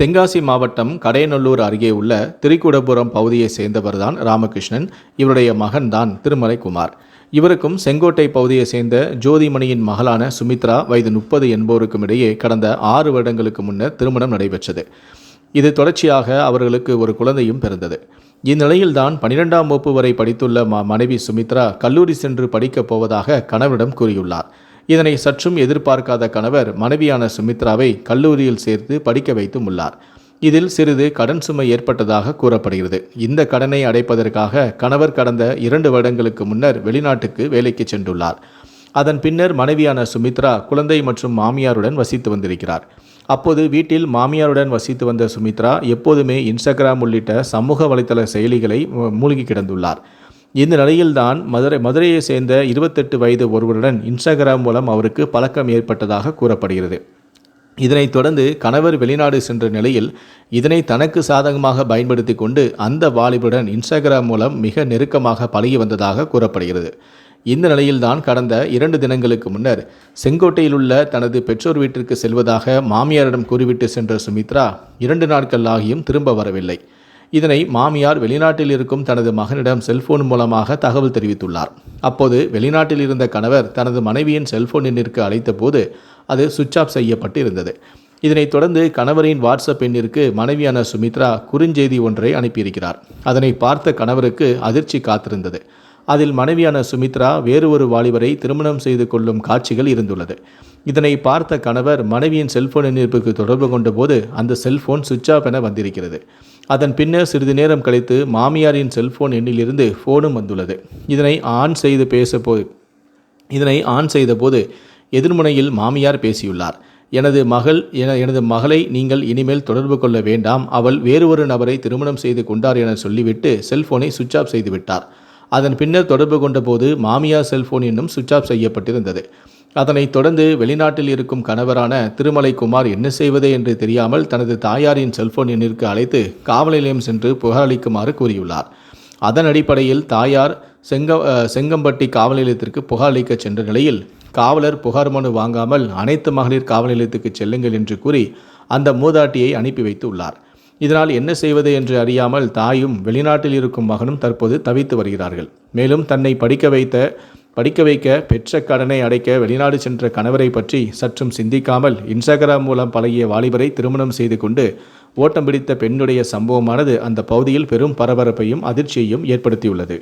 தென்காசி மாவட்டம் கடையநல்லூர் அருகே உள்ள திரிக்குடபுரம் பகுதியைச் சேர்ந்தவர்தான் ராமகிருஷ்ணன். இவருடைய மகன்தான் திருமலைக்குமார். இவருக்கும் செங்கோட்டை பகுதியைச் சேர்ந்த ஜோதிமணியின் மகளான சுமித்ரா வயது முப்பது என்பவருக்கும் இடையே கடந்த ஆறு வருடங்களுக்கு முன்னர் திருமணம் நடைபெற்றது. இது தொடர்ச்சியாக அவர்களுக்கு ஒரு குழந்தையும் பிறந்தது. இந்நிலையில்தான் பனிரெண்டாம் வகுப்பு வரை படித்துள்ள ம மனைவி சுமித்ரா கல்லூரி சென்று படிக்கப் போவதாக கணவரிடம் கூறியுள்ளார். இதனை சற்றும் எதிர்பார்க்காத கணவர் மனைவியான சுமித்ராவை கல்லூரியில் சேர்த்து படிக்க வைத்தும் உள்ளார். இதில் சிறிது கடன் சுமை ஏற்பட்டதாக கூறப்படுகிறது. இந்த கடனை அடைப்பதற்காக கணவர் கடந்த இரண்டு வருடங்களுக்கு முன்னர் வெளிநாட்டுக்கு வேலைக்கு சென்றுள்ளார். அதன் பின்னர் மனைவியான சுமித்ரா குழந்தை மற்றும் மாமியாருடன் வசித்து வந்திருக்கிறார். அப்போது வீட்டில் மாமியாருடன் வசித்து வந்த சுமித்ரா எப்போதுமே இன்ஸ்டாகிராம் உள்ளிட்ட சமூக வலைதள செயலிகளை மூழ்கி கிடந்துள்ளார். இந்த நிலையில்தான் மதுரை மதுரையை சேர்ந்த இருபத்தெட்டு வயது ஒருவருடன் இன்ஸ்டாகிராம் மூலம் அவருக்கு பழக்கம் ஏற்பட்டதாக கூறப்படுகிறது. இதனைத் தொடர்ந்து கணவர் வெளிநாடு சென்ற நிலையில் இதனை தனக்கு சாதகமாக பயன்படுத்தி கொண்டு அந்த வாலிபுடன் இன்ஸ்டாகிராம் மூலம் மிக நெருக்கமாக பழகி வந்ததாக கூறப்படுகிறது. இந்த நிலையில்தான் கடந்த இரண்டு தினங்களுக்கு முன்னர் செங்கோட்டையில் உள்ள தனது பெற்றோர் வீட்டிற்கு செல்வதாக மாமியாரிடம் கூறிவிட்டு சென்ற சுமித்ரா இரண்டு நாட்கள் ஆகியும் திரும்ப வரவில்லை. இதனை மாமியார் வெளிநாட்டில் இருக்கும் தனது மகனிடம் செல்போன் மூலமாக தகவல் தெரிவித்துள்ளார். அப்போது வெளிநாட்டில் இருந்த கணவர் தனது மனைவியின் செல்போன் எண்ணிற்கு அழைத்தபோது அது சுவிட்ச் ஆஃப் செய்யப்பட்டு இருந்தது இதனைத் தொடர்ந்து கணவரின் வாட்ஸ்அப் எண்ணிற்கு மனைவியான சுமித்ரா குறுஞ்செய்தி ஒன்றை அனுப்பியிருக்கிறார். அதனை பார்த்த கணவருக்கு அதிர்ச்சி காத்திருந்தது. அதில் மனைவியான சுமித்ரா வேறு ஒரு வாலிபரை திருமணம் செய்து கொள்ளும் காட்சிகள் இருந்துள்ளது. இதனை பார்த்த கணவர் மனைவியின் செல்போன் எண்ணிற்கு தொடர்பு கொண்டபோது அந்த செல்போன் சுவிட்ச் ஆஃப் என வந்திருக்கிறது. அதன் பின்னர் சிறிது நேரம் கழித்து மாமியாரின் செல்போன் எண்ணிலிருந்து ஃபோனும் வந்துள்ளது. இதனை ஆன் செய்து பேச போ இதனை ஆன் செய்தபோது எதிர்முனையில் மாமியார் பேசியுள்ளார். எனது மகள் என எனது மகளை நீங்கள் இனிமேல் தொடர்பு கொள்ள வேண்டாம். அவள் வேறு ஒரு நபரை திருமணம் செய்து கொண்டார் என சொல்லிவிட்டு செல்போனை சுவிட்ச் ஆஃப் செய்துவிட்டார் அதன் பின்னர் தொடர்பு கொண்டபோது மாமியார் செல்போன் இன்னும் சுவிட்ச் ஆஃப் செய்யப்பட்டிருந்தது. அதனைத் தொடர்ந்து வெளிநாட்டில் இருக்கும் கணவரான திருமலைக்குமார் என்ன செய்வது என்று தெரியாமல் தனது தாயாரின் செல்போன் எண்ணிற்கு அழைத்து காவல் நிலையம் சென்று புகாரளிக்குமாறு கூறியுள்ளார். அதன் அடிப்படையில் தாயார் செங்க செங்கம்பட்டி காவல் நிலையத்திற்கு புகார் அளிக்க சென்ற நிலையில் காவலர் புகார் மனு வாங்காமல் அனைத்து மகளிர் காவல் நிலையத்துக்கு செல்லுங்கள் என்று கூறி அந்த மூதாட்டியை அனுப்பி வைத்து உள்ளார் இதனால் என்ன செய்வது என்று அறியாமல் தாயும் வெளிநாட்டில் இருக்கும் மகனும் தற்போது தவித்து வருகிறார்கள். மேலும் தன்னை படிக்க வைத்த படிக்க வைக்க பெற்ற கடனை அடைக்க வெளிநாடு சென்ற கணவரை பற்றி சற்றும் சிந்திக்காமல் இன்ஸ்டாகிராம் மூலம் பழகிய வாலிபரை திருமணம் செய்து கொண்டு ஓட்டம் பிடித்த பெண்ணுடைய சம்பவமானது அந்த பகுதியில் பெரும் பரபரப்பையும் அதிர்ச்சியையும் ஏற்படுத்தியுள்ளது.